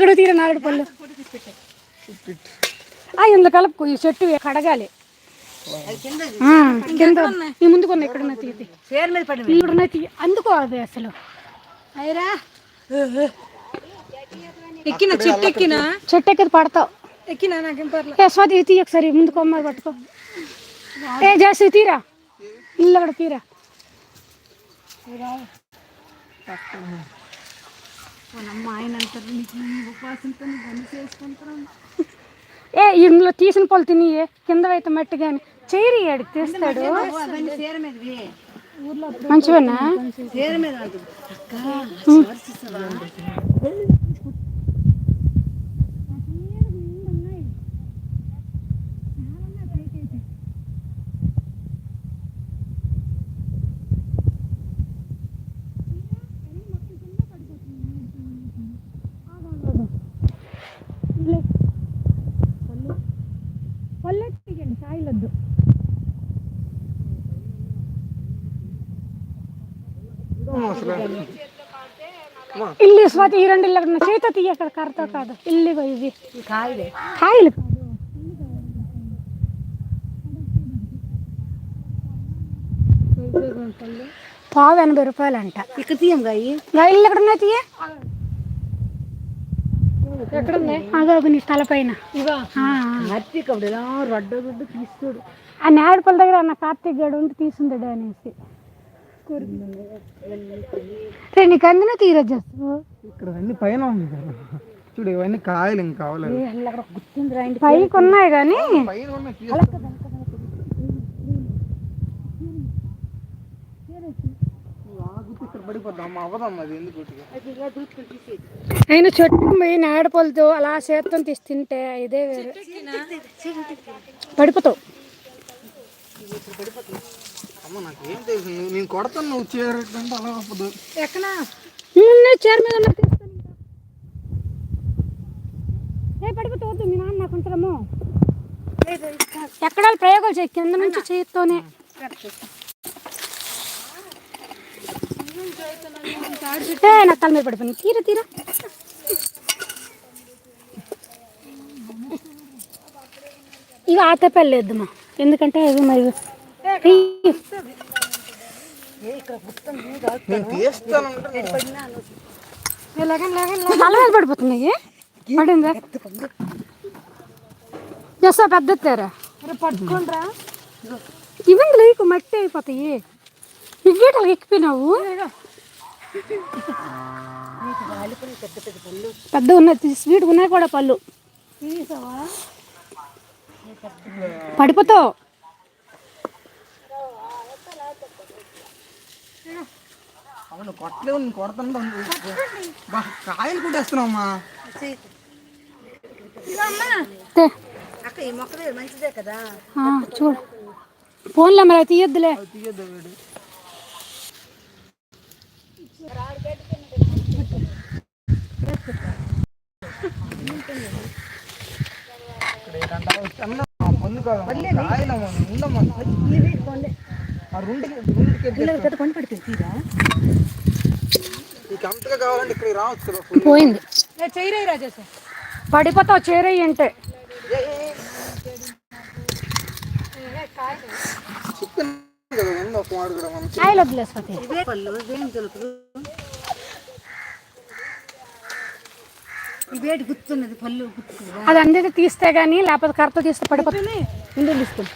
ఎక్కడ తీరా నాలుగు పళ్ళు. ఆ, ఇందులో కలుపుకో ఈ చెట్టు కడగాలి. కింద ఈ ముందుకు ఉన్నాయి ఇక్కడ పడి ఇక్కడ తీయ. అందుకో అది అసలు. అయ్యరా. ఎక్కిన చెట్టు ఎక్కిన? చెట్టు ఎక్కిది పడతావు. ఎక్కిన నాకేం పర్లేదు స్వాతి తీయ ఒకసారి ముందుకు అమ్మాయి పట్టుకో. ఏ చేసి తీరా. ఇల్లు అక్కడ తీరా. ఏ ఇందులో తీసిన పళ్ళు తిని కింద అయితే మట్టి కానీ ఆడికి తీస్తాడు. అవన్నీ ఇల్లు స్వాతి ఈ రెండు ఇల్లు. చేతితో తీయ అక్కడ కర్రతో కాదు. ఇల్లు ఇవి కాయలే. కాయలు. కాదు పావు ఎనభై రూపాయలు అంట ఇక్కడ తీయం గాయి ఇంకా ఇల్లు ఎక్కడ ఉన్నాయి తీయ? ఎక్కడ ఉన్నాయి అగో నీ తలపైన ఇవా? ఆ, మట్టి కప్పుడు ఎలా రొడ్డ రొడ్డు తీస్తాడు. ఆ నేడపల్లి దగ్గర అన్న కార్తీక్ గడు ఉండి తీసింది అనేసి. రే నీకు అందిన తీరొచ్చు ఇక్కడ అన్ని పైన ఉంది కదా. చూడు ఇవన్నీ కాయలు ఇంకా కావాలి గుర్తుంది రాయండి పైకి ఉన్నాయి కానీ? అయినా చెట్టు పోయి నేడపల్లితో అలా చేత్తో తీసి తింటే ఇదే వేరు. పడిపోతావు. అమ్మ నాకు ఏం తెలుసు. నువ్వు- నేను కొడతాను నువ్వు అలా అవ్వదు చీర మీద మీ నాన్న నాకు ఎక్కడ ప్రయోగాలు చేయి కింద నుంచి చేత్తోనే ఏ నా తల మీద పడిపోయింది. తీరా తీరా. ఇక ఆతపల్లి వద్దుమా ఎందుకంటే అది మరి తల మీద పడిపోతున్నాయి. పడిందా? చేస్తా పెద్ద ఎత్తారా పట్టుకోండిరా. ఇవ్వండి లేకు మట్టి అయిపోతాయి. ఇవ్వేటకి ఎక్కిపోయినావు? పెద్ద ఉన్నాయి స్వీట్ ఉన్నాయి కూడా పళ్ళు. పడిపోతావు. అవును కొట్టలేవు నేను కొడతాను బా కాయలు కొట్టేస్తున్నావు అమ్మా. తే. అక్క ఈ మొక్క మంచిదే కదా. ఆ, చూడు. ఫోన్లో మరి తీయొద్దులే. తీయద్దు వీడు. ఇక్కడ ఏంటంటే అన్న, పెద్ద కొండ తీరా. పోయింది. పడిపోతావు చేరయ్యి అంటే. కాయలు గుర్తున్నది పళ్ళు అది అందరికీ తీస్తే గానీ లేకపోతే కరెక్ట్ తీస్తే పడిపోతుంది. తీసుకోండి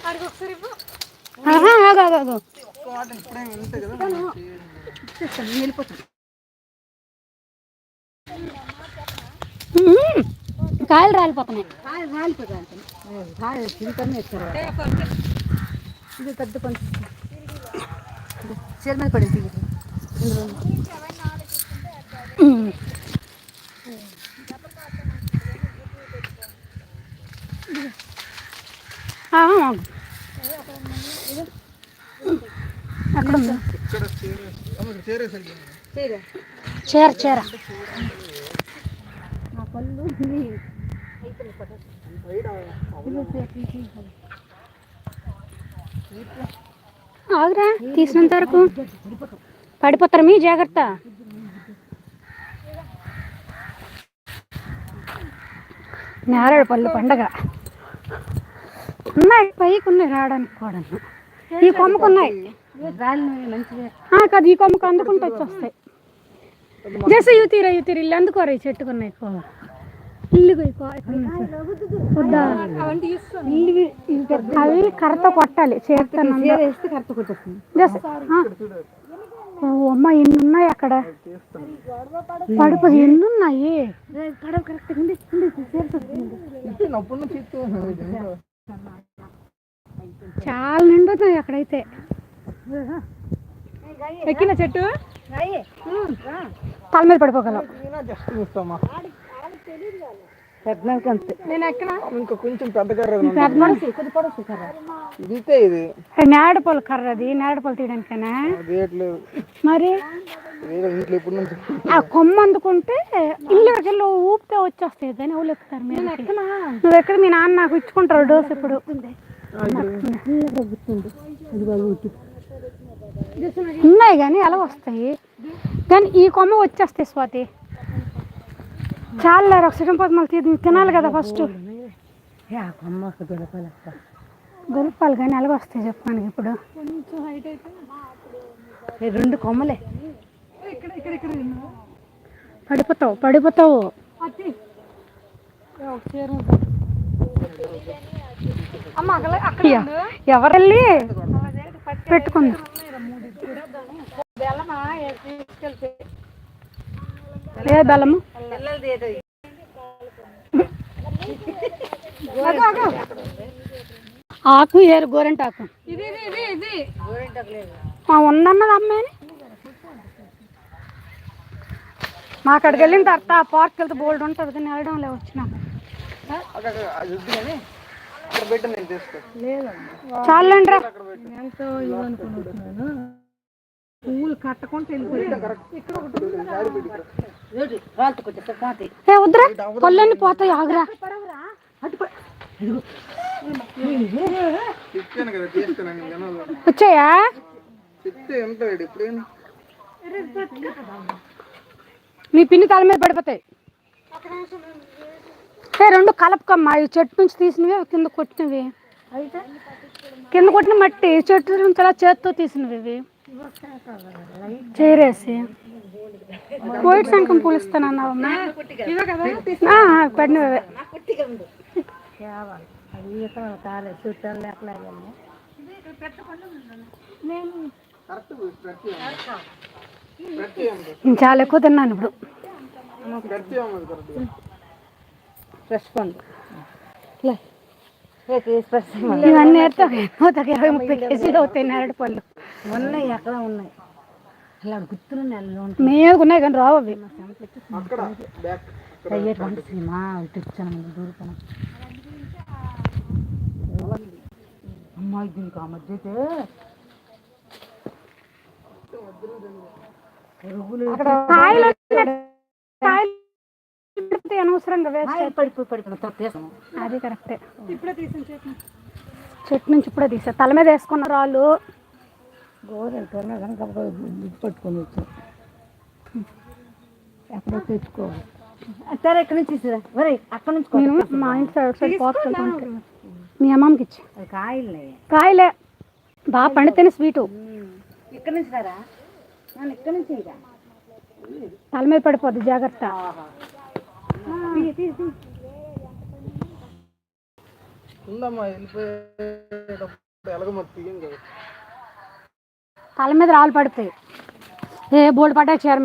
కాయలు రాలిపోతున్నాయి కాయ రాలిపోతుంది కాయ తింటానే ఇస్తారు ఇది పెద్ద కొంచెం చీర మీద పడింది తీయదు. అక్కడ ఉంది చీర. చీర ఆగురా తీసినంత వరకు. పడిపోతారు మీ జాగ్రత్త. నేరేడు పళ్ళు పండగ. ఉన్నాయి పైకి ఉన్నాయి రావడానికి కూడా. ఈ కొమ్మకు ఉన్నాయి కాదు ఈ కొమ్మకు అందుకుంటూ వచ్చి వస్తాయి జస్ట్ ఇవి తీరా ఇవి తీరా ఇల్లు అందుకోరు ఈ చెట్టుకున్నాయి ఎక్కువ. ఇల్లు అవి కర్రతో కొట్టాలి జస్ట్ ఓ అమ్మ ఎన్ని ఉన్నాయి అక్కడ? పడిపోయి ఎన్ని ఉన్నాయి? చాలా నిండుతున్నాయి అక్కడైతే. ఎక్కిన చెట్టు? తల మీద పడిపోగలవు నేనా అంతే ఇంకా కొంచెం పెద్ద కర్ర ఇది కర్ర అది నేడపల్లి తీయడానికేనా మరి? వేరే ఇంట్లో ఇప్పుడు నుంచి ఆ కొమ్మ అందుకుంటే ఇల్లు వెళ్ళి ఊపితే వచ్చేస్తాయి దాన్ని ఎవరు ఎక్కుతారు మీరు నువ్వు ఎక్కడ మీ నాన్న నాకు ఇచ్చుకుంటారు డోస్ ఇప్పుడు. ఉన్నాయి కానీ ఎలా వస్తాయి? కానీ ఈ కొమ్మ వచ్చేస్తాయి స్వాతి. చాలా సిగం పోతే మళ్ళీ తినాలి కదా ఫస్ట్. దొరకాలి కానీ ఎలాగ వస్తాయి చెప్పు మనకి ఇప్పుడు రెండు కొమ్మలే. పడిపోతావు పడిపోతావు. ఎవరెళ్ళి పెట్టుకుందాం. ఏ బెల్లము? ఆకు ఏరు గోరెంటాకు. ఆ, ఉందన్నది అమ్మాయి మా అక్కడికి వెళ్ళిన తర్వాత ఆ పార్క్ వెళ్తే బోల్డ్ ఉంటుంది కానీ వెళ్ళడం లే వచ్చినాం. చాలండి రా ఎంతో ఇవ్వనుకుంటున్నాను పువ్వులు కట్టకుండా వెళ్ళిపోయి ఏ వద్దురా. పళ్ళన్నీ పోతాయి ఆగురా. వచ్చాయా? చెప్తే ఎంత ఇప్పుడేం మీ పిన్ని తల మీద పడిపోతాయి. ఏ రెండు కలపకమ్మా. ఈ చెట్టు నుంచి తీసినవి కింద కొట్టినవి. కింద కొట్టిన మట్టి చెట్టు నుంచి అలా చేత్తో తీసినవి ఇవి. చేరేసి. వైట్ శంఖం పూలు ఇస్తానన్నావమ్మా ఆ, ఆ, పడినవే. నేను చాలా ఎక్కువ తిన్నాను ఇప్పుడు. ఫ్రెష్ పండు. ఇవన్నీ ఒక ఇరవై ముప్పై కేజీలు అవుతాయి నేరడు పళ్ళు ఉన్నాయి ఎక్కడ ఉన్నాయి? అలా గుర్తులు నెలలో మేము ఉన్నాయి కానీ రావు అవి. అక్కడ బ్యాక్ అయ్యేటువంటి సినిమా ఇటు వచ్చాను దూరుకున్నాం అమ్మాయి దీనికి ఆ మధ్య కాయలు కాయలు పెడితే అనవసరంగా వేస్ట్ కాయలు పడిపోయి పడిపోయి తొక్కేసాము అది కరెక్టే. చెట్టు. నుంచి ఇప్పుడే తీసా. తల మీద వేసుకున్న రాళ్ళు. గోరెలు పట్టుకొని ఎక్కడో తెచ్చుకోవాలి. సరే ఎక్కడి నుంచి అక్కడ నుంచి. నేను మా ఇంటి సైడ్ సైడ్ పోతుంటే మీ అమ్మమ్మకి ఇచ్చి. కాయలే. కాయలే. బాగా పండితేనే స్వీటు. ఇక్కడ నుంచి రారా? తల మీద పడిపోద్ది జాగ్రత్త. తల మీద రాళ్ళు పడిపోయి. ఏ బోల్డ్ పడ్డా చీర